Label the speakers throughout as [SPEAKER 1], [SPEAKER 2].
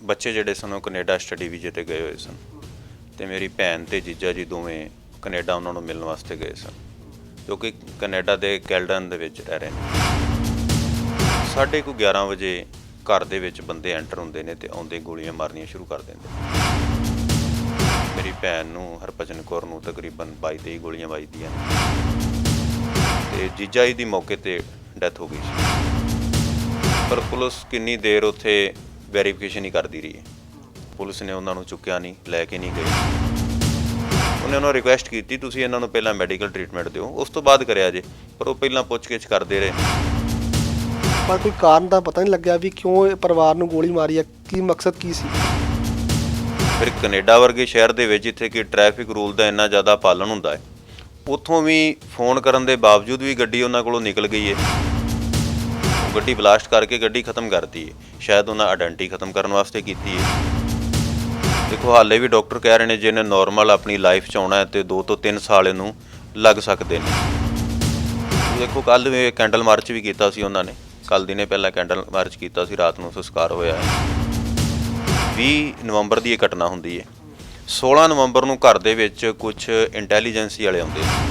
[SPEAKER 1] ਬੱਚੇ ਜਿਹੜੇ ਸਨ ਉਹ ਕੈਨੇਡਾ ਸਟੱਡੀ ਵੀਜ਼ੇ ਤੇ ਗਏ ਹੋਏ ਸਨ ਤੇ ਮੇਰੀ ਭੈਣ ਤੇ ਜੀਜਾ ਜੀ ਦੋਵੇਂ ਕੈਨੇਡਾ ਉਹਨਾਂ ਨੂੰ ਮਿਲਣ ਵਾਸਤੇ ਗਏ ਸਨ, ਜੋ ਕਿ ਕੈਨੇਡਾ ਦੇ ਕੈਲਡਨ ਦੇ ਵਿੱਚ ਰਹਿ ਰਹੇ ਨੇ। ਸਾਢੇ ਕੁ 11 ਵਜੇ ਘਰ ਦੇ ਵਿੱਚ ਬੰਦੇ ਐਂਟਰ ਹੁੰਦੇ ਨੇ ਤੇ ਆਉਂਦੇ ਗੋਲੀਆਂ ਮਾਰਨੀਆਂ ਸ਼ੁਰੂ ਕਰ ਦਿੰਦੇ ਮੇਰੀ ਭੈਣ ਨੂੰ ਹਰਭਜਨ ਕੌਰ ਨੂੰ ਤਕਰੀਬਨ 22 23 ਗੋਲੀਆਂ ਵੱਜਦੀਆਂ ਨੇ। ਤੇ ਜੀਜਾ ਜੀ ਦੀ ਮੌਕੇ ਤੇ ਡੈਥ ਹੋ ਗਈ ਸੀ। ਪਰ ਪੁਲਿਸ ਕਿੰਨੀ ਦੇਰ ਉੱਥੇ ਵੈਰੀਫਿਕੇਸ਼ਨ ਹੀ ਕਰਦੀ ਰਹੀ ਹੈ। ਪੁਲਿਸ ਨੇ ਉਹਨਾਂ ਨੂੰ ਚੁੱਕਿਆ ਨਹੀਂ ਲੈ ਕੇ ਨਹੀਂ ਗਏ। ਉਹਨੇ ਉਹਨਾਂ ਨੂੰ ਰਿਕੁਐਸਟ ਕੀਤੀ ਤੁਸੀਂ ਇਹਨਾਂ ਨੂੰ ਪਹਿਲਾਂ ਮੈਡੀਕਲ ਟ੍ਰੀਟਮੈਂਟ ਦਿਓ ਉਸ ਤੋਂ ਬਾਅਦ ਕਰਿਆ ਜੇ ਪਰ ਉਹ ਪਹਿਲਾਂ ਪੁੱਛਗਿੱਛ ਕਰਦੇ ਰਹੇ।
[SPEAKER 2] ਪਰ ਕੋਈ ਕਾਰਨ ਦਾ ਪਤਾ ਨਹੀਂ ਲੱਗਿਆ ਵੀ ਕਿਉਂ ਇਹ ਪਰਿਵਾਰ ਨੂੰ ਗੋਲੀ ਮਾਰੀ ਹੈ ਕੀ ਮਕਸਦ ਕੀ ਸੀ?
[SPEAKER 1] ਫਿਰ ਕੈਨੇਡਾ ਵਰਗੇ ਸ਼ਹਿਰ ਦੇ ਵਿੱਚ ਜਿੱਥੇ ਕਿ ਟ੍ਰੈਫਿਕ ਰੂਲ ਦਾ ਇੰਨਾ ਜ਼ਿਆਦਾ ਪਾਲਣ ਹੁੰਦਾ ਹੈ ਉੱਥੋਂ ਵੀ ਫੋਨ ਕਰਨ ਦੇ ਬਾਵਜੂਦ ਵੀ ਗੱਡੀ ਉਹਨਾਂ ਕੋਲੋਂ ਨਿਕਲ ਗਈ ਹੈ। ਗੱਡੀ ਬਲਾਸਟ ਕਰਕੇ ਗੱਡੀ ਖਤਮ ਕਰਤੀ ਹੈ। ਸ਼ਾਇਦ ਉਹਨਾਂ ਆਇਡੈਂਟੀ ਖਤਮ ਕਰਨ ਵਾਸਤੇ ਕੀਤੀ ਹੈ। ਦੇਖੋ, ਹਾਲੇ ਵੀ ਡਾਕਟਰ ਕਹਿ ਰਹੇ ਨੇ ਜਿਹਨੇ ਨਾਰਮਲ ਆਪਣੀ ਲਾਈਫ ਚ ਆਉਣਾ ਹੈ ਤੇ 2 ਤੋਂ 3 ਸਾਲ ਇਹਨੂੰ ਲੱਗ ਸਕਦੇ ਨੇ। ਦੇਖੋ ਕੱਲ ਵੀ ਕੈਂਡਲ ਮਾਰਚ ਵੀ ਕੀਤਾ ਸੀ ਉਹਨਾਂ ਨੇ। ਕੱਲ ਦਿਨੇ ਪਹਿਲਾਂ ਕੈਂਡਲ ਮਾਰਚ ਕੀਤਾ ਸੀ, ਰਾਤ ਨੂੰ ਸੰਸਕਾਰ ਹੋਇਆ ਹੈ। 20 ਨਵੰਬਰ ਦੀ ਇਹ ਘਟਨਾ ਹੁੰਦੀ ਹੈ। 16 ਨਵੰਬਰ ਨੂੰ ਘਰ ਦੇ ਵਿੱਚ ਕੁਝ ਇੰਟੈਲੀਜੈਂਸੀ ਵਾਲੇ ਆਉਂਦੇ ਨੇ।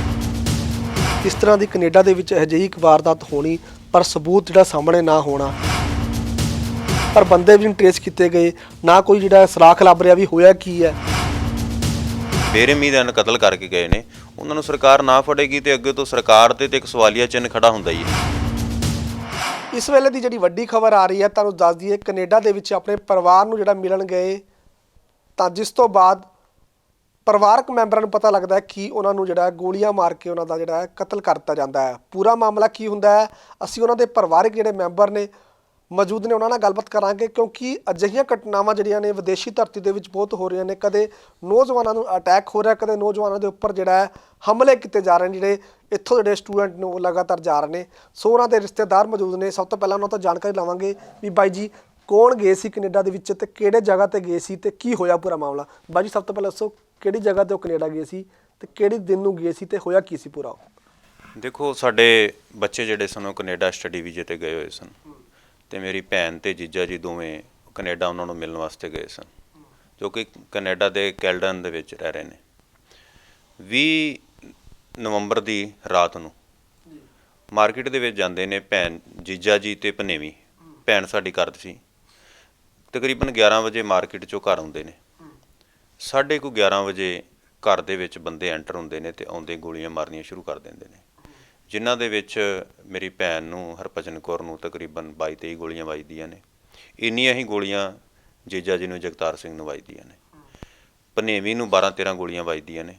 [SPEAKER 2] ਇਸ ਤਰ੍ਹਾਂ ਦੀ ਕੈਨੇਡਾ ਦੇ ਵਿੱਚ ਅਜਿਹੀ ਇੱਕ ਵਾਰਦਾਤ ਹੋਣੀ ਪਰ ਸਬੂਤ ਜਿਹੜਾ ਸਾਹਮਣੇ ਨਾ ਹੋਣਾ। ਪਰ ਬੰਦੇ ਵੀ ਟ੍ਰੇਸ ਕੀਤੇ ਗਏ। ਨਾ ਕੋਈ ਜਿਹੜਾ ਸਰਾਖ ਲੱਭ ਰਿਹਾ ਵੀ ਹੋਇਆ ਕੀ ਹੈ।
[SPEAKER 1] ਬੇਰਹਿਮੀ ਦਾ ਕਤਲ ਕਰਕੇ ਗਏ ਨੇ। ਉਹਨਾਂ ਨੂੰ ਸਰਕਾਰ ਨਾ ਫੜੇਗੀ ਤੇ ਅੱਗੇ ਤੋਂ ਸਰਕਾਰ ਤੇ ਤੇ ਇੱਕ ਸਵਾਲੀਆ ਚਿੰਨ੍ਹ ਖੜਾ ਹੁੰਦਾ ਹੀ ਹੈ।
[SPEAKER 2] ਇਸ ਵੇਲੇ ਦੀ ਜਿਹੜੀ ਵੱਡੀ ਖਬਰ ਆ ਰਹੀ ਹੈ ਤੁਹਾਨੂੰ ਦੱਸ ਦਈਏ ਕੈਨੇਡਾ ਦੇ ਵਿੱਚ ਆਪਣੇ ਪਰਿਵਾਰ ਨੂੰ ਜਿਹੜਾ ਮਿਲਣ ਗਏ ਤਾਂ ਜਿਸ ਤੋਂ ਬਾਅਦ ਪਰਿਵਾਰਕ ਮੈਂਬਰਾਂ ਨੂੰ ਪਤਾ ਲੱਗਦਾ ਹੈ ਕਿ ਉਹਨਾਂ ਨੂੰ ਜਿਹੜਾ ਗੋਲੀਆਂ ਮਾਰ ਕੇ ਉਹਨਾਂ ਦਾ ਜਿਹੜਾ ਕਤਲ ਕਰ ਦਿੱਤਾ ਜਾਂਦਾ ਹੈ। ਪੂਰਾ ਮਾਮਲਾ ਕੀ ਹੁੰਦਾ ਹੈ? ਅਸੀਂ ਉਹਨਾਂ ਦੇ ਪਰਿਵਾਰਕ ਜਿਹੜੇ ਮੈਂਬਰ ਨੇ, ਮੌਜੂਦ ਨੇ, ਉਹਨਾਂ ਨਾਲ ਗੱਲਬਾਤ ਕਰਾਂਗੇ ਕਿਉਂਕਿ ਅਜਿਹੀਆਂ ਘਟਨਾਵਾਂ ਜਿਹੜੀਆਂ ਨੇ ਵਿਦੇਸ਼ੀ ਧਰਤੀ ਦੇ ਵਿੱਚ ਬਹੁਤ ਹੋ ਰਹੀਆਂ ਨੇ। ਕਦੇ ਨੌਜਵਾਨਾਂ ਨੂੰ ਅਟੈਕ ਹੋ ਰਿਹਾ ਕਦੇ ਨੌਜਵਾਨਾਂ ਦੇ ਉੱਪਰ ਜਿਹੜਾ ਹੈ ਹਮਲੇ ਕੀਤੇ ਜਾ ਰਹੇ ਨੇ, ਜਿਹੜੇ ਇੱਥੋਂ ਜਿਹੜੇ ਸਟੂਡੈਂਟ ਨੇ, ਉਹ ਲਗਾਤਾਰ ਜਾ ਰਹੇ ਨੇ। ਸੋ ਉਹਨਾਂ ਦੇ ਰਿਸ਼ਤੇਦਾਰ ਮੌਜੂਦ ਨੇ। ਸਭ ਤੋਂ ਪਹਿਲਾਂ ਉਹਨਾਂ ਤੋਂ ਜਾਣਕਾਰੀ ਲਵਾਂਗੇ ਵੀ ਬਾਈ ਜੀ ਕੌਣ ਗਏ ਸੀ ਕੈਨੇਡਾ ਦੇ ਵਿੱਚ ਤੇ ਕਿਹੜੇ ਜਗ੍ਹਾ ਤੇ ਗਏ ਸੀ ਤੇ ਕੀ ਹੋਇਆ ਪੂਰਾ ਮਾਮਲਾ? ਬਾਈ ਜੀ, ਸਭ ਤੋਂ ਪਹਿਲਾਂ ਦੱਸੋ ਕਿਹੜੀ ਜਗ੍ਹਾ ਤੇ ਉਹ ਕੈਨੇਡਾ ਗਏ ਸੀ ਤੇ ਕਿਹੜੇ ਦਿਨ ਨੂੰ ਗਏ ਸੀ ਤੇ ਹੋਇਆ ਕੀ ਸੀ ਪੂਰਾ
[SPEAKER 1] ਦੇਖੋ, ਸਾਡੇ ਬੱਚੇ ਜਿਹੜੇ ਸਨ, ਉਹ ਕੈਨੇਡਾ ਸਟੱਡੀ ਵੀਜ਼ੇ ਤੇ ਗਏ ਹੋਏ ਸਨ। ਤੇ ਮੇਰੀ ਭੈਣ ਤੇ ਜੀਜਾ ਜੀ ਦੋਵੇਂ ਕੈਨੇਡਾ ਉਹਨਾਂ ਨੂੰ ਮਿਲਣ ਵਾਸਤੇ ਗਏ ਸਨ, ਜੋ ਕਿ ਕੈਨੇਡਾ ਦੇ ਕੈਲਡਨ ਦੇ ਵਿੱਚ ਰਹਿ ਰਹੇ ਨੇ। 20 ਨਵੰਬਰ ਦੀ ਰਾਤ ਨੂੰ ਮਾਰਕੀਟ ਦੇ ਵਿੱਚ ਜਾਂਦੇ ਨੇ ਭੈਣ ਜੀਜਾ ਜੀ ਤੇ ਭਨੇਵੀ। ਭੈਣ ਸਾਡੀ ਘਰ ਸੀ। ਤਕਰੀਬਨ 11 ਵਜੇ ਮਾਰਕੀਟ ਚੋਂ ਘਰ ਆਉਂਦੇ ਨੇ। ਸਾਢੇ ਕੁ 11 ਵਜੇ ਘਰ ਦੇ ਵਿੱਚ ਬੰਦੇ ਐਂਟਰ ਹੁੰਦੇ ਨੇ ਤੇ ਆਉਂਦੇ ਗੋਲੀਆਂ ਮਾਰਨੀਆਂ ਸ਼ੁਰੂ ਕਰ ਦਿੰਦੇ ਨੇ। ਜਿਨ੍ਹਾਂ ਦੇ ਵਿੱਚ ਮੇਰੀ ਭੈਣ ਨੂੰ, ਹਰਭਜਨ ਕੌਰ ਨੂੰ ਤਕਰੀਬਨ 22 23 ਗੋਲੀਆਂ ਵੱਜਦੀਆਂ ਨੇ। ਇੰਨੀਆਂ ਹੀ ਗੋਲੀਆਂ ਜੀਜਾ ਜੀ ਨੂੰ, ਜਗਤਾਰ ਸਿੰਘ ਨੂੰ ਵੱਜਦੀਆਂ ਨੇ। ਭਨੇਵੀ ਨੂੰ 12 13 ਗੋਲੀਆਂ ਵੱਜਦੀਆਂ ਨੇ।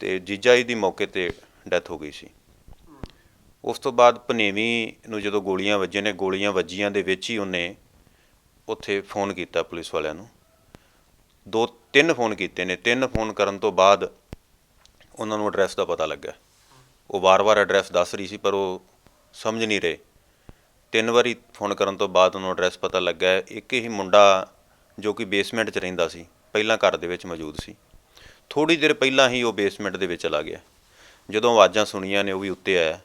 [SPEAKER 1] ਤੇ ਜੀਜਾ ਜੀ ਦੀ ਮੌਕੇ ਤੇ ਡੈਥ ਹੋ ਗਈ ਸੀ। ਉਸ ਤੋਂ ਬਾਅਦ ਭਨੇਵੀ ਨੂੰ ਜਦੋਂ ਗੋਲੀਆਂ ਵੱਜੀਆਂ ਨੇ, ਗੋਲੀਆਂ ਵੱਜੀਆਂ ਦੇ ਵਿੱਚ ਹੀ ਉਹਨੇ ਉੱਥੇ ਫੋਨ ਕੀਤਾ ਪੁਲਿਸ ਵਾਲਿਆਂ ਨੂੰ। ਦੋ ਤਿੰਨ ਫੋਨ ਕੀਤੇ ਨੇ, ਤਿੰਨ ਫੋਨ ਕਰਨ ਤੋਂ ਬਾਅਦ ਉਹਨਾਂ ਨੂੰ ਐਡਰੈਸ ਦਾ ਪਤਾ ਲੱਗਾ ਉਹ ਵਾਰ-ਵਾਰ ਐਡਰੈਸ ਦੱਸ ਰਹੀ ਸੀ, ਪਰ ਉਹ ਸਮਝ ਨਹੀਂ ਰਹੇ। ਤਿੰਨ ਵਾਰੀ ਫੋਨ ਕਰਨ ਤੋਂ ਬਾਅਦ ਉਹਨੂੰ ਐਡਰੈਸ ਪਤਾ ਲੱਗਾ ਇੱਕ ਹੀ ਮੁੰਡਾ ਜੋ ਕਿ ਬੇਸਮੈਂਟ 'ਚ ਰਹਿੰਦਾ ਸੀ, ਪਹਿਲਾਂ ਘਰ ਦੇ ਵਿੱਚ ਮੌਜੂਦ ਸੀ। ਥੋੜੀ ਦੇਰ ਪਹਿਲਾਂ ਹੀ ਉਹ ਬੇਸਮੈਂਟ ਦੇ ਵਿੱਚ ਚਲਾ ਗਿਆ। ਜਦੋਂ ਆਵਾਜ਼ਾਂ ਸੁਣੀਆਂ ਨੇ, ਉਹ ਵੀ ਉੱਤੇ ਆਇਆ।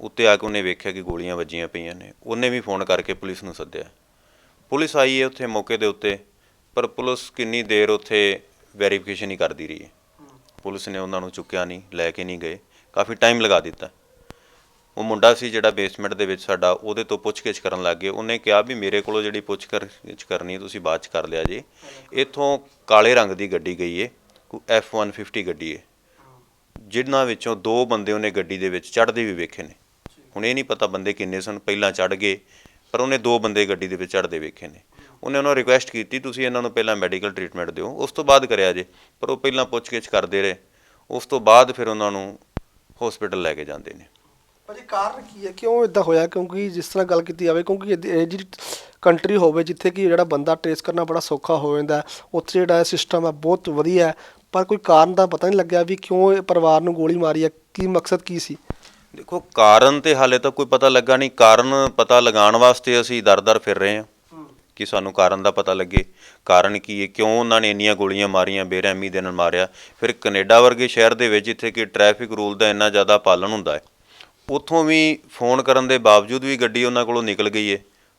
[SPEAKER 1] ਉੱਤੇ ਆ ਕੇ ਉਹਨੇ ਵੇਖਿਆ ਕਿ ਗੋਲੀਆਂ ਵੱਜੀਆਂ ਪਈਆਂ ਨੇ। ਉਹਨੇ ਵੀ ਫੋਨ ਕਰਕੇ ਪੁਲਿਸ ਨੂੰ ਸੱਦਿਆ। ਪੁਲਿਸ ਆਈ ਹੈ ਉੱਥੇ ਮੌਕੇ ਦੇ ਉੱਤੇ। ਪਰ ਪੁਲਿਸ ਕਿੰਨੀ ਦੇਰ ਉੱਥੇ ਵੈਰੀਫਿਕੇਸ਼ਨ ਹੀ ਕਰਦੀ ਰਹੀ ਹੈ। ਪੁਲਿਸ ਨੇ ਉਹਨਾਂ ਨੂੰ ਚੁੱਕਿਆ ਨਹੀਂ, ਲੈ ਕੇ ਨਹੀਂ ਗਏ। ਕਾਫੀ ਟਾਈਮ ਲਗਾ ਦਿੱਤਾ। ਉਹ ਮੁੰਡਾ ਸੀ ਜਿਹੜਾ ਬੇਸਮੈਂਟ ਦੇ ਵਿੱਚ ਸਾਡਾ, ਉਹਦੇ ਤੋਂ ਪੁੱਛਗਿੱਛ ਕਰਨ ਲੱਗ ਗਏ ਉਹਨੇ ਕਿਹਾ ਵੀ ਮੇਰੇ ਕੋਲੋਂ ਜਿਹੜੀ ਪੁੱਛਗਿੱਛ ਕਰਨੀ, ਤੁਸੀਂ ਬਾਅਦ ਚ ਕਰ ਲਿਆ ਜੀ। ਇੱਥੋਂ ਕਾਲੇ ਰੰਗ ਦੀ ਗੱਡੀ ਗਈ ਹੈ F150 ਗੱਡੀ ਹੈ ਜਿਨ੍ਹਾਂ ਵਿੱਚੋਂ ਦੋ ਬੰਦੇ ਉਹਨੇ ਗੱਡੀ ਦੇ ਵਿੱਚ ਚੜ੍ਹਦੇ ਵੀ ਵੇਖੇ ਨੇ। ਹੁਣ ਇਹ ਨਹੀਂ ਪਤਾ ਬੰਦੇ ਕਿੰਨੇ ਸਨ, ਪਹਿਲਾਂ ਚੜ੍ਹ ਗਏ, ਪਰ ਉਹਨੇ ਦੋ ਬੰਦੇ ਗੱਡੀ ਦੇ ਵਿੱਚ ਚੜ੍ਹਦੇ ਵੇਖੇ ਨੇ। ਉਹਨੇ ਉਹਨਾਂ ਰਿਕੁਐਸਟ ਕੀਤੀ ਤੁਸੀਂ ਇਹਨਾਂ ਨੂੰ ਪਹਿਲਾਂ ਮੈਡੀਕਲ ਟ੍ਰੀਟਮੈਂਟ ਦਿਓ। ਉਸ ਤੋਂ ਬਾਅਦ ਕਰਿਆ ਜੇ ਪਰ ਉਹ ਪਹਿਲਾਂ ਪੁੱਛਗਿੱਛ ਕਰਦੇ ਰਹੇ। ਉਸ ਤੋਂ ਬਾਅਦ ਫਿਰ ਉਹਨਾਂ ਨੂੰ ਹਸਪੀਟਲ ਲੈ ਕੇ ਜਾਂਦੇ ਨੇ।
[SPEAKER 2] ਭਾਜੀ ਕਾਰਨ ਕੀ ਹੈ? ਕਿਉਂ ਇਦਾਂ ਹੋਇਆ? ਕਿਉਂਕਿ ਜਿਸ ਤਰ੍ਹਾਂ ਗੱਲ ਕੀਤੀ ਜਾਵੇ ਕਿਉਂਕਿ ਇਹ ਜਿਹੜੀ ਕੰਟਰੀ ਹੋਵੇ ਜਿੱਥੇ ਕਿ ਜਿਹੜਾ ਬੰਦਾ ਟ੍ਰੇਸ ਕਰਨਾ ਬੜਾ ਸੌਖਾ ਹੋ ਜਾਂਦਾ ਉੱਥੇ ਜਿਹੜਾ ਸਿਸਟਮ ਹੈ ਬਹੁਤ ਵਧੀਆ ਹੈ। ਪਰ ਕੋਈ ਕਾਰਨ ਦਾ ਪਤਾ ਨਹੀਂ ਲੱਗਿਆ ਵੀ ਕਿਉਂ ਇਹ ਪਰਿਵਾਰ ਨੂੰ ਗੋਲੀ ਮਾਰੀ ਹੈ? ਕੀ ਮਕਸਦ ਕੀ ਸੀ?
[SPEAKER 1] ਦੇਖੋ ਕਾਰਨ ਤੇ ਹਾਲੇ ਤੱਕ ਕੋਈ ਪਤਾ ਲੱਗਾ ਨਹੀਂ। ਕਾਰਨ ਪਤਾ ਲਗਾਉਣ ਵਾਸਤੇ ਅਸੀਂ ਦਰ-ਦਰ ਫਿਰ ਰਹੇ ਹਾਂ। ਕਿ ਸਾਨੂੰ ਕਾਰਨ ਦਾ ਪਤਾ ਲੱਗੇ। ਕਾਰਨ ਕੀ ਹੈ? ਕਿਉਂ ਉਹਨਾਂ ਨੇ ਇੰਨੀਆਂ ਗੋਲੀਆਂ ਮਾਰੀਆਂ ਬੇਰਹਿਮੀ ਦੇ ਨਾਲ ਮਾਰਿਆ? ਫਿਰ ਕੈਨੇਡਾ ਵਰਗੇ ਸ਼ਹਿਰ ਦੇ ਵਿੱਚ ਜਿੱਥੇ ਕਿ ਟ੍ਰੈਫਿਕ ਰੂਲ ਦਾ ਇੰਨਾ ਜ਼ਿਆਦਾ ਪਾਲਣ ਹੁੰਦਾ ਹੈ। ਉੱਥੋਂ ਵੀ ਫੋਨ ਕਰਨ ਦੇ ਬਾਵਜੂਦ ਵੀ ਗੱਡੀ ਉਹਨਾਂ ਕੋਲੋਂ ਨਿਕਲ ਗਈ ਹੈ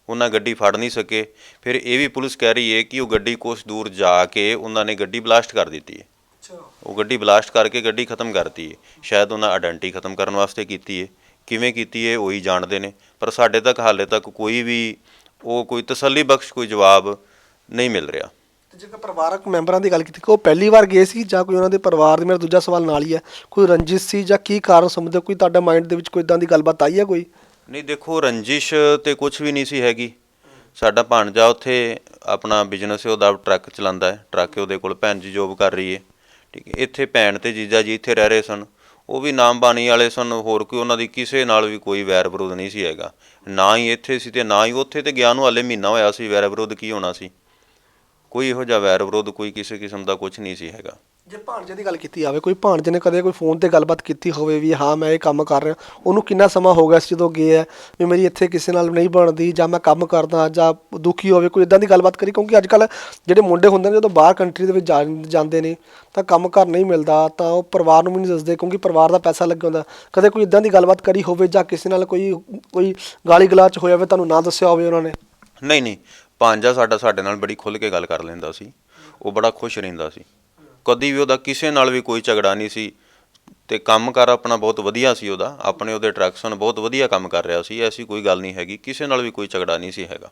[SPEAKER 1] ਉਹਨਾਂ ਗੱਡੀ ਫੜ ਨਹੀਂ ਸਕੇ। ਫਿਰ ਇਹ ਵੀ ਪੁਲਿਸ ਕਹਿ ਰਹੀ ਹੈ ਕਿ ਉਹ ਗੱਡੀ ਕੁਛ ਦੂਰ ਜਾ ਕੇ ਉਹਨਾਂ ਨੇ ਗੱਡੀ ਬਲਾਸਟ ਕਰ ਦਿੱਤੀ ਹੈ ਉਹ ਗੱਡੀ ਬਲਾਸਟ ਕਰਕੇ ਗੱਡੀ ਖਤਮ ਕਰਤੀ ਹੈ ਸ਼ਾਇਦ ਉਹਨਾਂ ਆਇਡੈਂਟੀ ਖਤਮ ਕਰਨ ਵਾਸਤੇ ਕੀਤੀ ਹੈ ਕਿਵੇਂ ਕੀਤੀ ਹੈ ਉਹੀ ਜਾਣਦੇ ਨੇ। ਪਰ ਸਾਡੇ ਤੱਕ ਹਾਲੇ ਤੱਕ ਕੋਈ ਵੀ ਉਹ ਕੋਈ ਤਸੱਲੀ ਬਖਸ਼ ਕੋਈ ਜਵਾਬ ਨਹੀਂ ਮਿਲ ਰਿਹਾ।
[SPEAKER 2] ਤੇ ਜੇਕਰ ਪਰਿਵਾਰਕ ਮੈਂਬਰਾਂ ਦੀ ਗੱਲ ਕੀਤੀ ਕਿ ਉਹ ਪਹਿਲੀ ਵਾਰ ਗਏ ਸੀ ਜਾਂ ਕੋਈ ਉਹਨਾਂ ਦੇ ਪਰਿਵਾਰ ਦੇ ਮੇਰਾ ਦੂਜਾ ਸਵਾਲ ਨਾਲ ਹੀ ਹੈ ਕੋਈ ਰੰਜਿਸ਼ ਸੀ ਜਾਂ ਕੀ ਕਾਰਨ ਸਮਝਦੇ? ਕੋਈ ਤੁਹਾਡਾ ਮਾਈਂਡ ਦੇ ਵਿੱਚ ਕੋਈ ਇਦਾਂ ਦੀ ਗੱਲਬਾਤ ਆਈ ਹੈ ਕੋਈ?
[SPEAKER 1] ਨਹੀਂ ਦੇਖੋ ਰੰਜਿਸ਼ ਤੇ ਕੁਝ ਵੀ ਨਹੀਂ ਸੀ ਹੈਗੀ। ਸਾਡਾ ਭਾਣਜਾ ਉੱਥੇ ਆਪਣਾ ਬਿਜ਼ਨਸ ਹੈ ਉਹਦਾ ਟਰੱਕ ਚਲਾਉਂਦਾ ਹੈ। ਟਰੱਕ ਉਹਦੇ ਕੋਲ ਭੈਣ ਜੀ ਜੋਬ ਕਰ ਰਹੀ ਹੈ। ਠੀਕ ਹੈ ਇੱਥੇ ਭੈਣ ਤੇ ਜੀਜਾ ਜੀ ਇੱਥੇ ਰਹਿ ਰਹੇ ਸਨ। ਉਹ ਵੀ ਨਾਮ ਬਾਣੀ ਵਾਲੇ ਸਨ, ਹੋਰ ਕੋਈ ਉਹਨਾਂ ਦੀ ਕਿਸੇ ਨਾਲ ਵੀ ਕੋਈ ਵੈਰ ਵਿਰੋਧ ਨਹੀਂ ਸੀ ਹੈਗਾ। ਨਾ ਹੀ ਇੱਥੇ ਸੀ ਤੇ ਨਾ ਹੀ ਉੱਥੇ ਤੇ ਗਿਆ ਨੂੰ ਹਾਲੇ ਮਹੀਨਾ ਹੋਇਆ ਸੀ, ਵੈਰ ਵਿਰੋਧ ਕੀ ਹੋਣਾ ਸੀ? ਕੋਈ ਇਹੋ ਜਿਹਾ ਵੈਰ ਵਿਰੋਧ, ਕੋਈ ਕਿਸੇ ਕਿਸਮ ਦਾ ਕੁਝ ਨਹੀਂ ਸੀ ਹੈਗਾ।
[SPEAKER 2] ਜੇ ਭਾਣਜੇ ਦੀ ਗੱਲ ਕੀਤੀ ਜਾਵੇ ਕੋਈ ਭਾਣਜੇ ਨੇ ਕਦੇ ਕੋਈ ਫੋਨ ਤੇ ਗੱਲਬਾਤ ਕੀਤੀ ਹੋਵੇ ਵੀ ਹਾਂ, ਮੈਂ ਇਹ ਕੰਮ ਕਰ ਰਿਹਾ, ਉਹਨੂੰ ਕਿੰਨਾ ਸਮਾਂ ਹੋ ਗਿਆ ਸੀ ਜਦੋਂ ਗਏ ਹੈ, ਵੀ ਮੇਰੀ ਇੱਥੇ ਕਿਸੇ ਨਾਲ ਨਹੀਂ ਬਣਦੀ, ਜਾਂ ਮੈਂ ਕੰਮ ਕਰਦਾ, ਜਾਂ ਦੁਖੀ ਹੋਵੇ, ਕੋਈ ਇਦਾਂ ਦੀ ਗੱਲਬਾਤ ਕਰੀ? ਕਿਉਂਕਿ ਅੱਜ ਕੱਲ ਜਿਹੜੇ ਮੁੰਡੇ ਹੁੰਦੇ ਨੇ, ਜਦੋਂ ਬਾਹਰ ਕੰਟਰੀ ਦੇ ਵਿੱਚ ਜਾ- ਜਾਂਦੇ ਨੇ, ਤਾਂ ਕੰਮ ਘਰ ਨਹੀਂ ਮਿਲਦਾ, ਤਾਂ ਉਹ ਪਰਿਵਾਰ ਨੂੰ ਵੀ ਨਹੀਂ ਦੱਸਦੇ, ਕਿਉਂਕਿ ਪਰਿਵਾਰ ਦਾ ਪੈਸਾ ਲੱਗਿਆ ਹੁੰਦਾ। ਕਦੇ ਕੋਈ ਇਦਾਂ ਦੀ ਗੱਲਬਾਤ ਕਰੀ ਹੋਵੇ, ਜਾਂ ਕਿਸੇ ਨਾਲ ਕੋਈ ਕੋਈ ਗਾਲੀ ਗਲਾਚ ਹੋਇਆ ਹੋਵੇ, ਤੁਹਾਨੂੰ ਨਾ ਦੱਸਿਆ ਹੋਵੇ ਉਹਨਾਂ ਨੇ?
[SPEAKER 1] ਨਹੀਂ ਨਹੀਂ ਭਾਂਜਾ ਸਾਡਾ ਸਾਡੇ ਨਾਲ ਬੜੀ ਖੁੱਲ੍ਹ ਕੇ ਗੱਲ ਕਰ ਲੈਂਦਾ ਸੀ। ਉਹ ਬੜਾ ਖੁਸ਼ ਰਹਿੰਦਾ ਸੀ। ਕਦੀ ਵੀ ਉਹਦਾ ਕਿਸੇ ਨਾਲ ਵੀ ਕੋਈ ਝਗੜਾ ਨਹੀਂ ਸੀ। ਤੇ ਕੰਮ ਕਰ ਆਪਣਾ ਬਹੁਤ ਵਧੀਆ ਸੀ ਉਹਦਾ। ਆਪਣੇ ਉਹਦੇ ਟਰੱਕ ਸਨ ਬਹੁਤ ਵਧੀਆ ਕੰਮ ਕਰ ਰਿਹਾ ਸੀ। ਐਸੀ ਕੋਈ ਗੱਲ ਨਹੀਂ ਹੈਗੀ। ਕਿਸੇ ਨਾਲ ਵੀ ਕੋਈ ਝਗੜਾ ਨਹੀਂ ਸੀ ਹੈਗਾ।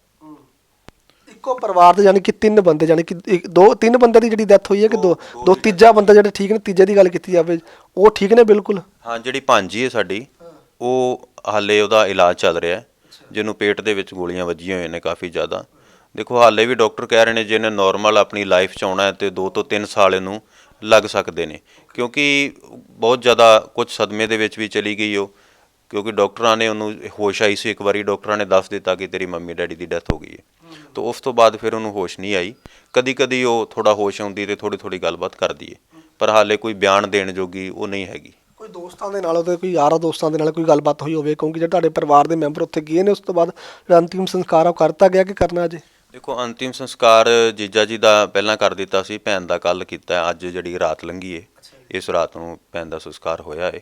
[SPEAKER 2] ਇੱਕੋ ਪਰਿਵਾਰ ਦੇ ਯਾਨੀ ਕਿ ਤਿੰਨ ਬੰਦੇ ਯਾਨੀ ਕਿ ਇੱਕ- ਦੋ ਤਿੰਨ ਬੰਦੇ ਦੀ ਜਿਹੜੀ ਡੈਥ ਹੋਈ ਹੈ ਕਿ ਦੋ ਦੋ ਤੀਜਾ ਬੰਦਾ ਜਿਹੜੇ ਠੀਕ ਨੇ ਤੀਜੇ ਦੀ ਗੱਲ ਕੀਤੀ ਜਾਵੇ ਉਹ ਠੀਕ ਨੇ ਬਿਲਕੁਲ?
[SPEAKER 1] ਹਾਂ ਜਿਹੜੀ ਭਾਂਜੀ ਹੈ ਸਾਡੀ ਉਹ ਹਾਲੇ ਉਹਦਾ ਇਲਾਜ ਚੱਲ ਰਿਹਾ ਹੈ। ਜਿਹਨੂੰ ਪੇਟ ਦੇ ਵਿੱਚ ਗੋਲੀਆਂ ਵੱਜੀਆਂ ਹੋਈਆਂ ਨੇ ਕਾਫੀ ਜ਼ਿਆਦਾ। ਦੇਖੋ, ਹਾਲੇ ਵੀ ਡਾਕਟਰ ਕਹਿ ਰਹੇ ਨੇ ਜਿਹਨੇ ਨਾਰਮਲ ਆਪਣੀ ਲਾਈਫ ਚ ਆਉਣਾ ਹੈ ਤੇ 2 ਤੋਂ 3 ਸਾਲ ਇਹਨੂੰ ਲੱਗ ਸਕਦੇ ਨੇ। ਕਿਉਂਕਿ ਬਹੁਤ ਜ਼ਿਆਦਾ ਕੁਝ ਸਦਮੇ ਦੇ ਵਿੱਚ ਵੀ ਚਲੀ ਗਈ ਉਹ। ਕਿਉਂਕਿ ਡਾਕਟਰਾਂ ਨੇ ਉਹਨੂੰ ਹੋਸ਼ ਆਈ ਸੀ, ਇੱਕ ਵਾਰੀ ਡਾਕਟਰਾਂ ਨੇ ਦੱਸ ਦਿੱਤਾ ਕਿ ਤੇਰੀ ਮੰਮੀ ਡੈਡੀ ਦੀ ਡੈਥ ਹੋ ਗਈ ਹੈ। ਤਾਂ ਉਸ ਤੋਂ ਬਾਅਦ ਫਿਰ ਉਹਨੂੰ ਹੋਸ਼ ਨਹੀਂ ਆਈ। ਕਦੀ ਕਦੀ ਉਹ ਥੋੜਾ ਹੋਸ਼ ਆਉਂਦੀ ਤੇ ਥੋੜੀ ਥੋੜੀ ਗੱਲਬਾਤ ਕਰਦੀ ਹੈ। ਪਰ ਹਾਲੇ ਕੋਈ ਬਿਆਨ ਦੇਣ ਜੋਗੀ ਉਹ ਨਹੀਂ ਹੈਗੀ।
[SPEAKER 2] ਕੋਈ ਦੋਸਤਾਂ ਦੇ ਨਾਲ ਉਹਦੇ, ਕੋਈ ਯਾਰਾਂ ਦੋਸਤਾਂ ਦੇ ਨਾਲ ਕੋਈ ਗੱਲਬਾਤ ਹੋਈ ਹੋਵੇ? ਕਿਉਂਕਿ ਜਿਹੜੇ ਤੁਹਾਡੇ ਪਰਿਵਾਰ ਦੇ ਮੈਂਬਰ ਉੱਥੇ ਗਏ ਨੇ, ਉਸ ਤੋਂ ਬਾਅਦ ਜਿਹੜਾ ਅੰਤਿਮ ਸੰਸਕਾਰ ਆ ਉਹ ਕਰਤਾ ਗਿਆ ਕਿ ਕਰਨਾ ਅਜੇ?
[SPEAKER 1] ਦੇਖੋ ਅੰਤਿਮ ਸੰਸਕਾਰ ਜੀਜਾ ਜੀ ਦਾ ਪਹਿਲਾਂ ਕਰ ਦਿੱਤਾ ਸੀ ਭੈਣ ਦਾ ਕੱਲ ਕੀਤਾ ਅੱਜ ਜਿਹੜੀ ਰਾਤ ਲੰਘੀ ਏ ਇਸ ਰਾਤ ਨੂੰ ਭੈਣ ਦਾ ਸੰਸਕਾਰ ਹੋਇਆ ਏ।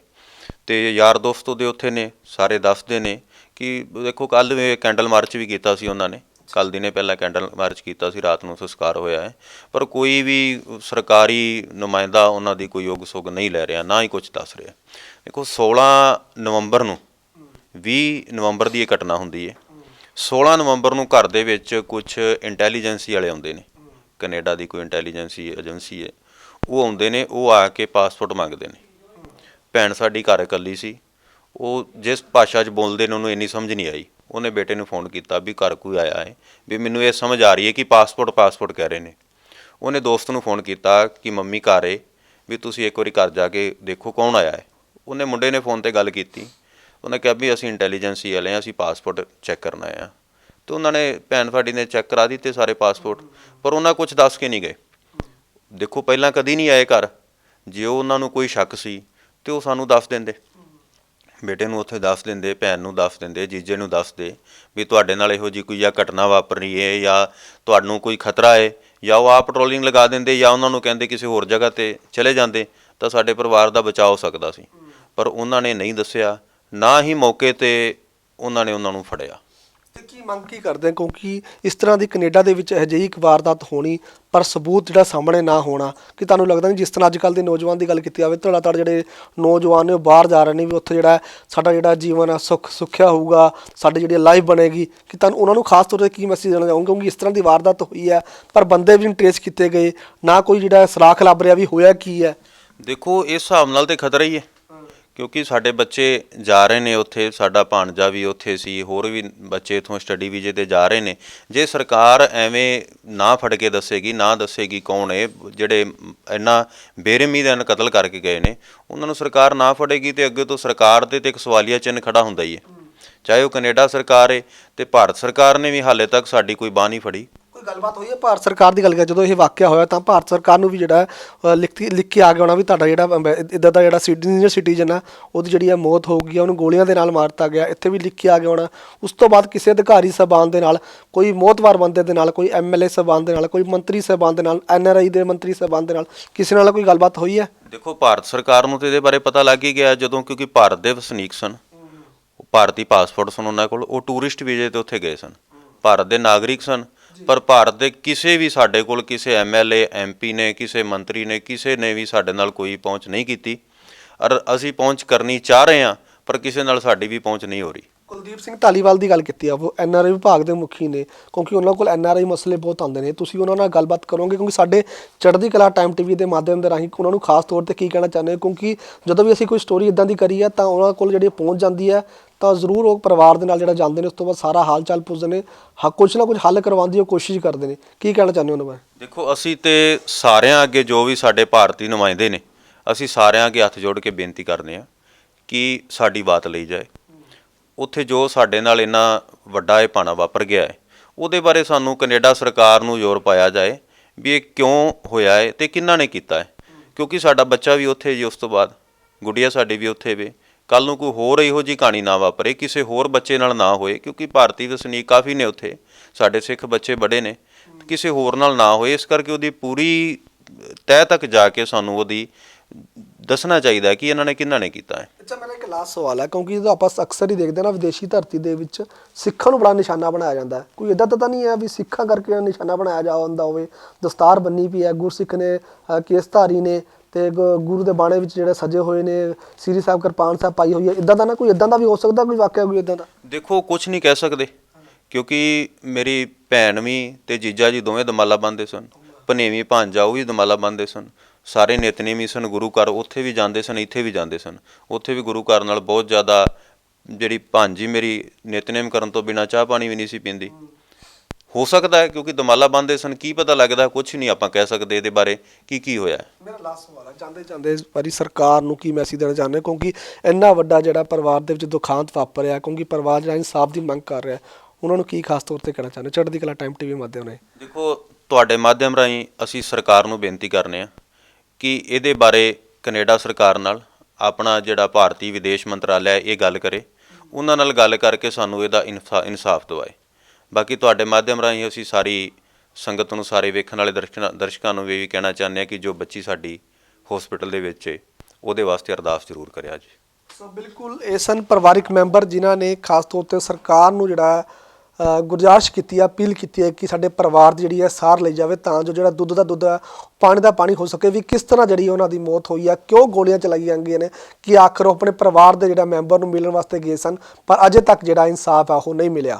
[SPEAKER 1] ਤੇ ਯਾਰ ਦੋਸਤ ਉਹਦੇ ਉੱਥੇ ਨੇ ਸਾਰੇ ਦੱਸਦੇ ਨੇ ਕਿ ਦੇਖੋ ਕੱਲ ਵੀ ਕੈਂਡਲ ਮਾਰਚ ਵੀ ਕੀਤਾ ਸੀ ਉਹਨਾਂ ਨੇ। ਕੱਲ ਦਿਨੇ ਪਹਿਲਾਂ ਕੈਂਡਲ ਮਾਰਚ ਕੀਤਾ ਸੀ ਰਾਤ ਨੂੰ ਸੰਸਕਾਰ ਹੋਇਆ ਹੈ ਪਰ ਕੋਈ ਵੀ ਸਰਕਾਰੀ ਨੁਮਾਇੰਦਾ ਉਹਨਾਂ ਦੀ ਕੋਈ ਯੋਗ ਸੁਗ ਨਹੀਂ ਲੈ ਰਿਹਾ ਨਾ ਹੀ ਕੁਝ ਦੱਸ ਰਿਹਾ। ਦੇਖੋ 16 ਨਵੰਬਰ ਨੂੰ 20 ਨਵੰਬਰ ਦੀ ਇਹ ਘਟਨਾ ਹੁੰਦੀ ਹੈ 16 ਨਵੰਬਰ ਨੂੰ ਘਰ ਦੇ ਵਿੱਚ ਕੁਝ ਇੰਟੈਲੀਜੈਂਸੀ ਵਾਲੇ ਆਉਂਦੇ ਨੇ। ਕੈਨੇਡਾ ਦੀ ਕੋਈ ਇੰਟੈਲੀਜੈਂਸੀ ਏਜੰਸੀ ਹੈ। ਉਹ ਆਉਂਦੇ ਨੇ, ਉਹ ਆ ਕੇ ਪਾਸਪੋਰਟ ਮੰਗਦੇ ਨੇ। ਭੈਣ ਸਾਡੀ ਘਰ ਇਕੱਲੀ ਸੀ। ਉਹ ਜਿਸ ਭਾਸ਼ਾ 'ਚ ਬੋਲਦੇ ਨੇ, ਉਹਨੂੰ ਇੰਨੀ ਸਮਝ ਨਹੀਂ ਆਈ। ਉਹਨੇ ਬੇਟੇ ਨੂੰ ਫੋਨ ਕੀਤਾ ਵੀ ਘਰ ਕੋਈ ਆਇਆ ਹੈ ਵੀ ਮੈਨੂੰ ਇਹ ਸਮਝ ਆ ਰਹੀ ਹੈ ਕਿ ਪਾਸਪੋਰਟ ਪਾਸਪੋਰਟ ਕਹਿ ਰਹੇ ਨੇ। ਉਹਨੇ ਦੋਸਤ ਨੂੰ ਫੋਨ ਕੀਤਾ ਕਿ ਮੰਮੀ ਘਰ ਏ ਵੀ ਤੁਸੀਂ ਇੱਕ ਵਾਰੀ ਘਰ ਜਾ ਕੇ ਦੇਖੋ ਕੌਣ ਆਇਆ ਹੈ। ਉਹਨੇ ਮੁੰਡੇ ਨੇ ਫੋਨ ਤੇ ਗੱਲ ਕੀਤੀ। ਉਹਨੇ ਕਿਹਾ ਵੀ ਅਸੀਂ ਇੰਟੈਲੀਜੈਂਸੀ ਵਾਲੇ ਹਾਂ, ਅਸੀਂ ਪਾਸਪੋਰਟ ਚੈੱਕ ਕਰਨਾ ਆ। ਹਾਂ ਤੇ ਉਹਨਾਂ ਨੇ ਭੈਣ ਸਾਡੀ ਨੇ ਚੈੱਕ ਕਰਾ ਦਿੱਤੇ ਸਾਰੇ ਪਾਸਪੋਰਟ ਪਰ ਉਹਨਾਂ ਕੁਝ ਦੱਸ ਕੇ ਨਹੀਂ ਗਏ। ਦੇਖੋ, ਪਹਿਲਾਂ ਕਦੀ ਨਹੀਂ ਆਏ ਘਰ। ਜੇ ਉਹਨਾਂ ਨੂੰ ਕੋਈ ਸ਼ੱਕ ਸੀ, ਤੇ ਉਹ ਸਾਨੂੰ ਦੱਸ ਦਿੰਦੇ। ਬੇਟੇ ਨੂੰ ਉੱਥੇ ਦੱਸ ਦਿੰਦੇ, ਭੈਣ ਨੂੰ ਦੱਸ ਦਿੰਦੇ, ਜੀਜੇ ਨੂੰ ਦੱਸਦੇ ਵੀ ਤੁਹਾਡੇ ਨਾਲ ਇਹੋ ਜੀ ਕੋਈ ਜਾਂ ਘਟਨਾ ਵਾਪਰੀ ਹੈ ਜਾਂ ਤੁਹਾਨੂੰ ਕੋਈ ਖਤਰਾ ਹੈ ਜਾਂ ਉਹ ਆਪ ਪੈਟਰੋਲਿੰਗ ਲਗਾ ਦਿੰਦੇ ਜਾਂ ਉਹਨਾਂ ਨੂੰ ਕਹਿੰਦੇ ਕਿਸੇ ਹੋਰ ਜਗ੍ਹਾ ਤੇ ਚਲੇ ਜਾਂਦੇ, ਤਾਂ ਸਾਡੇ ਪਰਿਵਾਰ ਦਾ ਬਚਾਅ ਹੋ ਸਕਦਾ ਸੀ। ਪਰ ਉਹਨਾਂ ਨੇ ਨਹੀਂ ਦੱਸਿਆ। ਨਾ ਹੀ ਮੌਕੇ ਤੇ ਉਹਨਾਂ ਨੇ ਉਹਨਾਂ ਨੂੰ ਫੜਿਆ।
[SPEAKER 2] ਤੇ ਕੀ ਮੰਗ ਕੀ ਕਰਦੇ ਆ ਕਿਉਂਕਿ ਇਸ ਤਰ੍ਹਾਂ ਦੀ ਕੈਨੇਡਾ ਦੇ ਵਿੱਚ ਅਜਿਹੀ ਇੱਕ ਵਾਰਦਾਤ ਹੋਣੀ ਪਰ ਸਬੂਤ ਜਿਹੜਾ ਸਾਹਮਣੇ ਨਾ ਹੋਣਾ ਕਿ ਤੁਹਾਨੂੰ ਲੱਗਦਾ ਨਹੀਂ ਜਿਸ ਤਰ੍ਹਾਂ ਅੱਜ ਕੱਲ ਦੇ ਨੌਜਵਾਨ ਦੀ ਗੱਲ ਕੀਤੀ ਜਾਵੇ ਧੜਾ ਧੜ ਜਿਹੜੇ ਨੌਜਵਾਨ ਨੇ ਉਹ ਬਾਹਰ ਜਾ ਰਹੇ ਨੇ ਵੀ ਉੱਥੇ ਜਿਹੜਾ ਸਾਡਾ ਜਿਹੜਾ ਜੀਵਨ ਆ ਸੁੱਖ ਸੁੱਖਿਆ ਹੋਊਗਾ ਸਾਡੀ ਜਿਹੜੀ ਲਾਈਫ ਬਣੇਗੀ ਕਿ ਤੁਹਾਨੂੰ ਉਹਨਾਂ ਨੂੰ ਖਾਸ ਤੌਰ ਤੇ ਕੀ ਮੈਸੇਜ ਦੇਣਾ ਚਾਹੋਗੇ? ਕਿਉਂਕਿ ਇਸ ਤਰ੍ਹਾਂ ਦੀ ਵਾਰਦਾਤ ਹੋਈ ਹੈ ਪਰ ਬੰਦੇ ਵੀ ਨਹੀਂ ਟ੍ਰੇਸ ਕੀਤੇ ਗਏ ਨਾ ਕੋਈ ਜਿਹੜਾ ਸਰਾਖ ਲੱਭ ਰਿਹਾ ਵੀ ਹੋਇਆ ਕੀ ਹੈ?
[SPEAKER 1] ਦੇਖੋ ਇਸ ਹਿਸਾਬ ਨਾਲ ਤੇ ਖਤਰਾ ਹੀ ਹੈ। ਕਿਉਂਕਿ ਸਾਡੇ ਬੱਚੇ ਜਾ ਰਹੇ ਨੇ ਉੱਥੇ, ਸਾਡਾ ਭਾਣਜਾ ਵੀ ਉੱਥੇ ਸੀ, ਹੋਰ ਵੀ ਬੱਚੇ ਇਥੋਂ ਸਟੱਡੀ ਵੀਜ਼ੇ ਤੇ ਜਾ ਰਹੇ ਨੇ। ਜੇ ਸਰਕਾਰ ਐਵੇਂ ਨਾ ਫੜ ਕੇ ਦੱਸੇਗੀ, ਨਾ ਦੱਸੇਗੀ ਕੌਣ ਹੈ ਜਿਹੜੇ ਇੰਨਾ ਬੇਰਹਿਮੀ ਦੇ ਨਾਲ ਕਤਲ ਕਰਕੇ ਗਏ ਨੇ, ਉਹਨਾਂ ਨੂੰ ਸਰਕਾਰ ਨਾ ਫੜੇਗੀ ਤੇ ਅੱਗੇ ਤੋਂ ਸਰਕਾਰ ਦੇ ਤੇ ਇੱਕ ਸਵਾਲੀਆ ਚਿੰਨ੍ਹ ਖੜਾ ਹੁੰਦਾ ਹੀ ਹੈ। ਚਾਹੇ ਉਹ ਕੈਨੇਡਾ ਸਰਕਾਰ ਹੈ ਤੇ ਭਾਰਤ ਸਰਕਾਰ ਨੇ ਵੀ ਹਾਲੇ ਤੱਕ ਸਾਡੀ ਕੋਈ ਬਾਹ ਨਹੀਂ ਫੜੀ।
[SPEAKER 2] ਕੋਈ ਗੱਲਬਾਤ ਹੋਈ ਹੈ? ਭਾਰਤ ਸਰਕਾਰ ਦੀ ਗੱਲ ਕਰ ਜਦੋਂ ਇਹ ਵਾਕਿਆ ਹੋਇਆ ਤਾਂ ਭਾਰਤ ਸਰਕਾਰ ਨੂੰ ਵੀ ਜਿਹੜਾ ਹੈ, ਲਿਖ ਕੇ ਆ ਗਿਆ ਹੋਣਾ ਵੀ ਤੁਹਾਡਾ ਜਿਹੜਾ ਇਦਾਂ ਦਾ ਜਿਹੜਾ ਸੀਨੀਅਰ ਸਿਟੀਜ਼ਨ ਆ ਉਹਦੀ ਜਿਹੜੀ ਹੈ ਮੌਤ ਹੋ ਗਈ ਆ ਉਹਨੂੰ ਗੋਲੀਆਂ ਦੇ ਨਾਲ ਮਾਰਤਾ ਗਿਆ ਇੱਥੇ ਵੀ ਲਿਖ ਕੇ ਆ ਗਿਆ ਹੋਣਾ। ਉਸ ਤੋਂ ਬਾਅਦ ਕਿਸੇ ਅਧਿਕਾਰੀ ਸਹਿਬਾਨ ਦੇ ਨਾਲ ਕੋਈ ਮੋਤਵਾਰ ਬੰਦੇ ਦੇ ਨਾਲ ਕੋਈ ਐਮਐਲਏ ਸਹਿਬਾਨ ਦੇ ਨਾਲ ਕੋਈ ਮੰਤਰੀ ਸਹਿਬਾਨ ਦੇ ਨਾਲ ਐਨਆਰਆਈ ਦੇ ਮੰਤਰੀ ਸਹਿਬਾਨ ਦੇ ਨਾਲ ਕਿਸੇ ਨਾਲ ਕੋਈ ਗੱਲਬਾਤ ਹੋਈ ਹੈ?
[SPEAKER 1] ਦੇਖੋ ਭਾਰਤ ਸਰਕਾਰ ਨੂੰ ਤੇ ਇਹਦੇ ਬਾਰੇ ਪਤਾ ਲੱਗ ਹੀ ਗਿਆ ਜਦੋਂ ਕਿਉਂਕਿ ਭਾਰਤ ਦੇ ਵਸਨੀਕ ਸਨ। ਭਾਰਤੀ ਪਾਸਪੋਰਟ ਸਨ ਉਹਨਾਂ ਕੋਲ ਉਹ ਟੂਰਿਸਟ ਵੀਜ਼ੇ ਤੇ ਉੱਥੇ ਗਏ ਸਨ। ਭਾਰਤ ਦੇ ਨਾਗਰਿਕ ਸਨ। ਪਰ ਭਾਰਤ ਦੇ ਕਿਸੇ ਵੀ ਸਾਡੇ ਕੋਲ ਕਿਸੇ ਐਮਐਲਏ ਐਮਪੀ ਨੇ, ਕਿਸੇ ਮੰਤਰੀ ਨੇ, ਕਿਸੇ ਨੇ ਵੀ ਸਾਡੇ ਨਾਲ ਕੋਈ ਪਹੁੰਚ ਨਹੀਂ ਕੀਤੀ। ਔਰ ਅਸੀਂ ਪਹੁੰਚ ਕਰਨੀ ਚਾਹ ਰਹੇ ਹਾਂ ਪਰ ਕਿਸੇ ਨਾਲ ਸਾਡੀ ਵੀ ਪਹੁੰਚ ਨਹੀਂ ਹੋ ਰਹੀ।
[SPEAKER 2] ਕੁਲਦੀਪ ਸਿੰਘ ਧਾਲੀਵਾਲ ਦੀ ਗੱਲ ਕੀਤੀ ਆ ਉਹ ਐਨਆਰਆਈ ਵਿਭਾਗ ਦੇ ਮੁਖੀ ਨੇ ਕਿਉਂਕਿ ਉਹਨਾਂ ਕੋਲ ਐਨਆਰਆਈ ਮਸਲੇ ਬਹੁਤ ਆਉਂਦੇ ਨੇ। ਤੁਸੀਂ ਉਹਨਾਂ ਨਾਲ ਗੱਲਬਾਤ ਕਰੋਗੇ ਕਿਉਂਕਿ ਸਾਡੇ ਚੜ੍ਹਦੀ ਕਲਾ ਟਾਈਮ ਟੀਵੀ ਦੇ ਮਾਧਿਅਮ ਦੇ ਰਾਹੀਂ ਉਹਨਾਂ ਨੂੰ ਖਾਸ ਤੌਰ ਤੇ ਕੀ ਕਹਿਣਾ ਚਾਹੁੰਦੇ ਹੋ? ਕਿਉਂਕਿ ਜਦੋਂ ਵੀ ਅਸੀਂ ਕੋਈ ਸਟੋਰੀ ਇਦਾਂ ਦੀ ਕਰੀ ਆ ਤਾਂ ਉਹਨਾਂ ਕੋਲ ਜਿਹੜੀ ਪਹੁੰਚ ਜਾਂਦੀ ਹੈ ਤਾਂ ਜ਼ਰੂਰ ਉਹ ਪਰਿਵਾਰ ਦੇ ਨਾਲ ਜਿਹੜਾ ਜਾਂਦੇ ਨੇ ਉਸ ਤੋਂ ਬਾਅਦ ਸਾਰਾ ਹਾਲ ਚਾਲ ਪੁੱਛਦੇ ਨੇ ਹਾਂ ਕੁਝ ਨਾ ਕੁਝ ਹੱਲ ਕਰਵਾਉਣ ਦੀ ਉਹ ਕੋਸ਼ਿਸ਼ ਕਰਦੇ ਨੇ। ਕੀ ਕਹਿਣਾ ਚਾਹੁੰਦੇ ਹੋ ਉਹਨਾਂ ਬਾਰੇ?
[SPEAKER 1] ਦੇਖੋ ਅਸੀਂ ਤੇ ਸਾਰਿਆਂ ਅੱਗੇ ਜੋ ਵੀ ਸਾਡੇ ਭਾਰਤੀ ਨੁਮਾਇੰਦੇ ਨੇ ਅਸੀਂ ਸਾਰਿਆਂ ਅੱਗੇ ਹੱਥ ਜੋੜ ਕੇ ਬੇਨਤੀ ਕਰਦੇ ਹਾਂ ਕਿ ਸਾਡੀ ਬਾਤ ਲਈ ਜਾਏ। ਉੱਥੇ ਜੋ ਸਾਡੇ ਨਾਲ ਇੰਨਾ ਵੱਡਾ ਇਹ ਪਾਣਾ ਵਾਪਰ ਗਿਆ ਹੈ, ਉਹਦੇ ਬਾਰੇ ਸਾਨੂੰ ਕੈਨੇਡਾ ਸਰਕਾਰ ਨੂੰ ਜ਼ੋਰ ਪਾਇਆ ਜਾਏ ਵੀ ਇਹ ਕਿਉਂ ਹੋਇਆ ਹੈ ਤੇ ਕਿਹਨਾਂ ਨੇ ਕੀਤਾ ਹੈ। ਕਿਉਂਕਿ ਸਾਡਾ ਬੱਚਾ ਵੀ ਉੱਥੇ ਜੀ, ਉਸ ਤੋਂ ਬਾਅਦ ਗੁੱਡੀਆ ਸਾਡੀ ਵੀ ਉੱਥੇ ਵੇ। ਕੱਲ ਨੂੰ ਕੋਈ ਹੋਰ ਇਹੋ ਜੀ ਕਹਾਣੀ ਨਾ ਵਾਪਰੇ, ਕਿਸੇ ਹੋਰ ਬੱਚੇ ਨਾਲ ਨਾ ਹੋਏ, ਕਿਉਂਕਿ ਭਾਰਤੀ ਵਸਨੀਕ ਕਾਫੀ ਨੇ ਉੱਥੇ, ਸਾਡੇ ਸਿੱਖ ਬੱਚੇ ਬੜੇ ਨੇ। ਕਿਸੇ ਹੋਰ ਨਾਲ ਨਾ ਹੋਏ, ਇਸ ਕਰਕੇ ਉਹਦੀ ਪੂਰੀ ਤਹਿ ਤੱਕ ਜਾ ਕੇ ਸਾਨੂੰ ਉਹਦੀ ਦੱਸਣਾ ਚਾਹੀਦਾ ਕਿ ਇਹਨਾਂ ਨੇ ਕਿਹਨਾਂ ਨੇ ਕੀਤਾ ਹੈ।
[SPEAKER 2] ਅੱਛਾ ਮੇਰਾ ਇੱਕ ਲਾਸਟ ਸਵਾਲ ਹੈ ਕਿਉਂਕਿ ਜਦੋਂ ਆਪਾਂ ਅਕਸਰ ਹੀ ਦੇਖਦੇ ਹਾਂ ਨਾ ਵਿਦੇਸ਼ੀ ਧਰਤੀ ਦੇ ਵਿੱਚ ਸਿੱਖਾਂ ਨੂੰ ਬੜਾ ਨਿਸ਼ਾਨਾ ਬਣਾਇਆ ਜਾਂਦਾ ਹੈ। ਕੋਈ ਇਦਾਂ ਤਾਂ ਨਹੀਂ ਹੈ ਵੀ ਸਿੱਖਾਂ ਕਰਕੇ ਨਿਸ਼ਾਨਾ ਬਣਾਇਆ ਜਾ ਹੁੰਦਾ ਹੋਵੇ? ਦਸਤਾਰ ਬੰਨੀ ਪਈ ਹੈ ਗੁਰਸਿੱਖ ਨੇ ਅ, ਕੇਸਧਾਰੀ ਨੇ ਤੇ ਗ- ਗੁਰੂ ਦੇ ਬਾਣੇ ਵਿੱਚ ਜਿਹੜੇ ਸਜੇ ਹੋਏ ਨੇ ਸ੍ਰੀ ਸਾਹਿਬ ਕਿਰਪਾਨ ਸਾਹਿਬ ਪਾਈ ਹੋਈ ਹੈ। ਇਦਾਂ ਦਾ ਨਾ ਕੋਈ ਇਦਾਂ ਦਾ ਵੀ ਹੋ ਸਕਦਾ ਕੋਈ ਵਾਕਿਆ ਕੋਈ ਇਦਾਂ ਦਾ?
[SPEAKER 1] ਦੇਖੋ ਕੁਝ ਨਹੀਂ ਕਹਿ ਸਕਦੇ ਕਿਉਂਕਿ ਮੇਰੀ ਭੈਣ ਵੀ ਤੇ ਜੀਜਾ ਜੀ ਦੋਵੇਂ ਦਮਾਲਾ ਬੰਨਦੇ ਸਨ ਭਨੇਵੀਂ ਭਾਂਜਾ ਉਹ ਵੀ ਦਮਾਲਾ ਬੰਨਦੇ ਸਨ। ਸਾਰੇ ਨਿਤਨੇਮੀ ਸਨ ਗੁਰੂ ਘਰ ਉੱਥੇ ਵੀ ਜਾਂਦੇ ਸਨ ਇੱਥੇ ਵੀ ਜਾਂਦੇ ਸਨ। ਉੱਥੇ ਵੀ ਗੁਰੂ ਘਰ ਨਾਲ ਬਹੁਤ ਜ਼ਿਆਦਾ ਜਿਹੜੀ ਭਾਂਜੀ ਮੇਰੀ ਨਿਤਨੇਮ ਕਰਨ ਤੋਂ ਬਿਨਾ ਚਾਹ ਪਾਣੀ ਵੀ ਨਹੀਂ ਸੀ ਪੀਂਦੀ। ਹੋ ਸਕਦਾ ਹੈ ਕਿਉਂਕਿ ਦਮਾਲਾ ਬੰਨਦੇ ਸਨ ਕੀ ਪਤਾ ਲੱਗਦਾ ਕੁਝ ਨਹੀਂ ਆਪਾਂ ਕਹਿ ਸਕਦੇ ਇਹਦੇ ਬਾਰੇ ਕੀ ਕੀ ਹੋਇਆ
[SPEAKER 2] ਮੇਰਾ ਲਾਸਟ ਸਵਾਲ ਹੈ ਜਾਂਦੇ ਜਾਂਦੇ ਵਾਰੀ ਸਰਕਾਰ ਨੂੰ ਕੀ ਮੈਸੇਜ ਦੇਣਾ ਚਾਹੁੰਦੇ? ਕਿਉਂਕਿ ਇੰਨਾ ਵੱਡਾ ਜਿਹੜਾ ਪਰਿਵਾਰ ਦੇ ਵਿੱਚ ਦੁਖਾਂਤ ਵਾਪਰਿਆ ਕਿਉਂਕਿ ਪਰਿਵਾਰ ਜਿਹੜਾ ਇਨਸਾਫ ਦੀ ਮੰਗ ਕਰ ਰਿਹਾ ਉਹਨਾਂ ਨੂੰ ਕੀ ਖਾਸ ਤੌਰ ਤੇ ਕਹਿਣਾ ਚਾਹੁੰਦੇ? ਚੜ੍ਹਦੀ ਕਲਾ ਟਾਈਮ ਟੀਵੀ ਮਾਧਿਅਮ ਨੇ
[SPEAKER 1] ਦੇਖੋ ਤੁਹਾਡੇ ਮਾਧਿਅਮ ਰਾਹੀਂ ਅਸੀਂ ਸਰਕਾਰ ਨੂੰ ਬੇਨਤੀ ਕਰਨੇ ਆ। ਕਿ ਇਹਦੇ ਬਾਰੇ ਕੈਨੇਡਾ ਸਰਕਾਰ ਨਾਲ ਆਪਣਾ ਜਿਹੜਾ ਭਾਰਤੀ ਵਿਦੇਸ਼ ਮੰਤਰਾਲਾ ਇਹ ਗੱਲ ਕਰੇ? ਉਹਨਾਂ ਨਾਲ ਗੱਲ ਕਰਕੇ ਸਾਨੂੰ ਇਹਦਾ ਇਨਸਾ- ਇਨਸਾਫ ਦਿਵਾਏ। ਬਾਕੀ ਤੁਹਾਡੇ ਮਾਧਿਅਮ ਰਾਹੀਂ ਅਸੀਂ ਸਾਰੀ ਸੰਗਤ ਨੂੰ ਸਾਰੇ ਵੇਖਣ ਵਾਲੇ ਦਰਸ਼ਕਾਂ ਦਰਸ਼ਕਾਂ ਨੂੰ ਵੀ ਇਹੀ ਕਹਿਣਾ ਚਾਹੁੰਦੇ ਆ ਕਿ ਜੋ ਬੱਚੀ ਸਾਡੀ ਹਸਪੀਟਲ ਦੇ ਵਿੱਚ ਹੈ ਉਹਦੇ ਵਾਸਤੇ ਅਰਦਾਸ ਜ਼ਰੂਰ ਕਰਿਆ ਜੀ।
[SPEAKER 2] ਸੋ ਬਿਲਕੁਲ, ਇਹ ਸਨ ਪਰਿਵਾਰਿਕ ਮੈਂਬਰ ਜਿਨ੍ਹਾਂ ਨੇ ਖਾਸ ਤੌਰ ਤੇ ਸਰਕਾਰ ਨੂੰ ਜਿਹੜਾ ਗੁਜ਼ਾਰਿਸ਼ ਕੀਤੀ ਹੈ ਅਪੀਲ ਕੀਤੀ ਹੈ ਕਿ ਸਾਡੇ ਪਰਿਵਾਰ ਦੀ ਜਿਹੜੀ ਹੈ ਸਾਰ ਲਈ ਜਾਵੇ ਤਾਂ ਜੋ ਜਿਹੜਾ ਦੁੱਧ ਦਾ ਦੁੱਧ ਹੈ ਪਾਣੀ ਦਾ ਪਾਣੀ ਹੋ ਸਕੇ ਵੀ ਕਿਸ ਤਰ੍ਹਾਂ ਜਿਹੜੀ ਉਹਨਾਂ ਦੀ ਮੌਤ ਹੋਈ ਆ, ਕਿਉਂ ਗੋਲੀਆਂ ਚਲਾਈਆਂ ਗਈਆਂ ਨੇ, ਕਿ ਆਖਰ ਉਹ ਆਪਣੇ ਪਰਿਵਾਰ ਦੇ ਜਿਹੜਾ ਮੈਂਬਰ ਨੂੰ ਮਿਲਣ ਵਾਸਤੇ ਗਏ ਸਨ, ਪਰ ਅਜੇ ਤੱਕ ਜਿਹੜਾ ਇਨਸਾਫ ਆ, ਉਹ ਨਹੀਂ ਮਿਲਿਆ।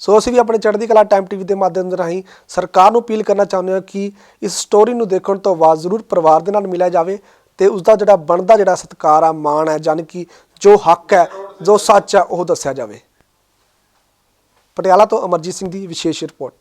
[SPEAKER 2] ਸੋ ਅਸੀਂ ਵੀ ਆਪਣੇ ਚੜ੍ਹਦੀ ਕਲਾ ਟਾਈਮ ਟੀਵੀ ਦੇ ਮਾਧਿਅਮ ਦੇ ਰਾਹੀਂ ਸਰਕਾਰ ਨੂੰ ਅਪੀਲ ਕਰਨਾ ਚਾਹੁੰਦੇ ਹਾਂ ਕਿ ਇਸ ਸਟੋਰੀ ਨੂੰ ਦੇਖਣ ਤੋਂ ਬਾਅਦ ਜ਼ਰੂਰ ਪਰਿਵਾਰ ਦੇ ਨਾਲ ਮਿਲਿਆ ਜਾਵੇ ਤੇ ਉਸ ਦਾ ਜਿਹੜਾ ਬਣਦਾ ਜਿਹੜਾ ਸਤਿਕਾਰ ਆ, ਮਾਣ ਹੈ ਜਾਣੀ ਕਿ ਜੋ ਹੱਕ ਹੈ, ਜੋ ਸੱਚ ਹੈ ਉਹ ਦੱਸਿਆ ਜਾਵੇ। ਪਟਿਆਲਾ ਤੋਂ ਅਮਰਜੀਤ ਸਿੰਘ ਦੀ ਵਿਸ਼ੇਸ਼ ਰਿਪੋਰਟ।